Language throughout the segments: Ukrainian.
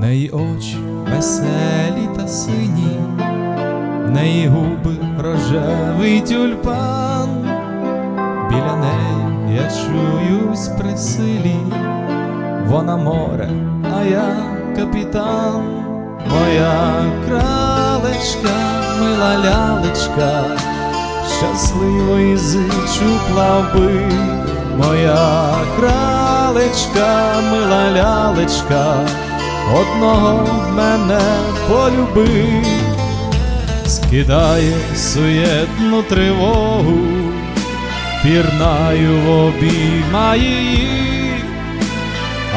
неї очі веселі та сині, в неї губи рожевий тюльпан, біля неї я чуюсь при силі, вона море, а я капітан, моя кралечка, мила лялечка, щасливої зичу плави, моя кралечка, мила лялечка, одного мене полюби, скидає суєтну тривогу, пірнаю в обійма її,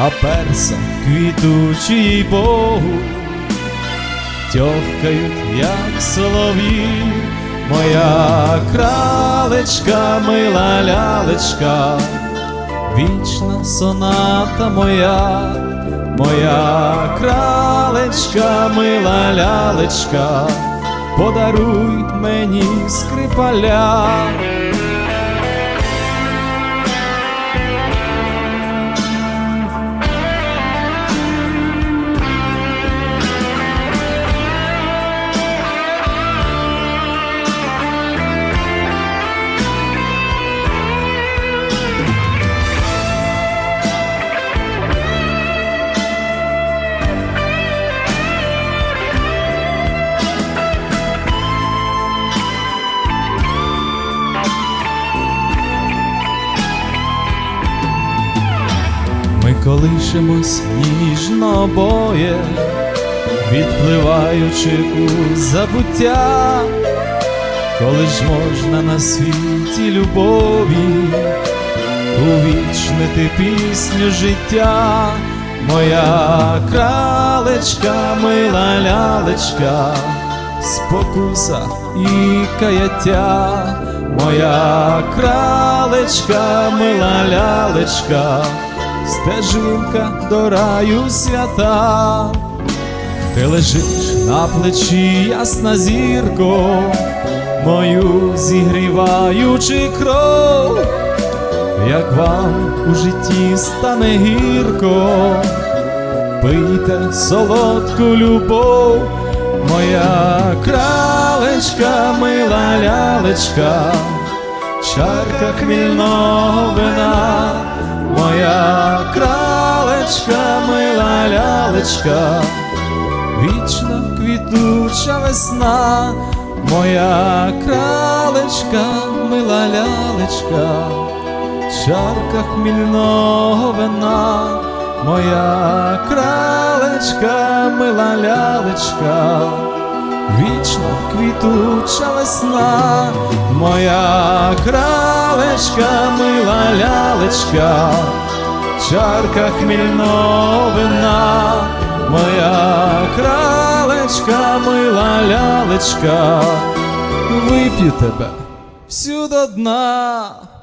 а перса квітучі їй Богу, тьохкають, як солов'ї, моя кралечка, мила лялечка, вічна соната моя, моя кралечка, мила лялечка, подаруй мені скрипаля. Колишемось ніжно обоє, відпливаючи у забуття, коли ж можна на світі любові увічнити пісню життя, моя кралечка, мила лялечка, спокуса і каяття, моя кралечка, мила лялечка, стежинка до раю свята, ти лежиш на плечі, ясна зірко, мою зігріваючи кров, як вам у житті стане гірко, пийте солодку любов, моя кралечка, мила лялечка, чарка хмільного вина, кралечка, мила лялечка, вічна квітуча весна, моя кралечка, мила лялечка, чарка хмільного вина, моя кралечка, мила лялечка, вічна квітуча весна, моя кралечка, мила лялечка, чарка хмільновина, моя кралечка, мила лялечка, вип'ю тебе всю до дна.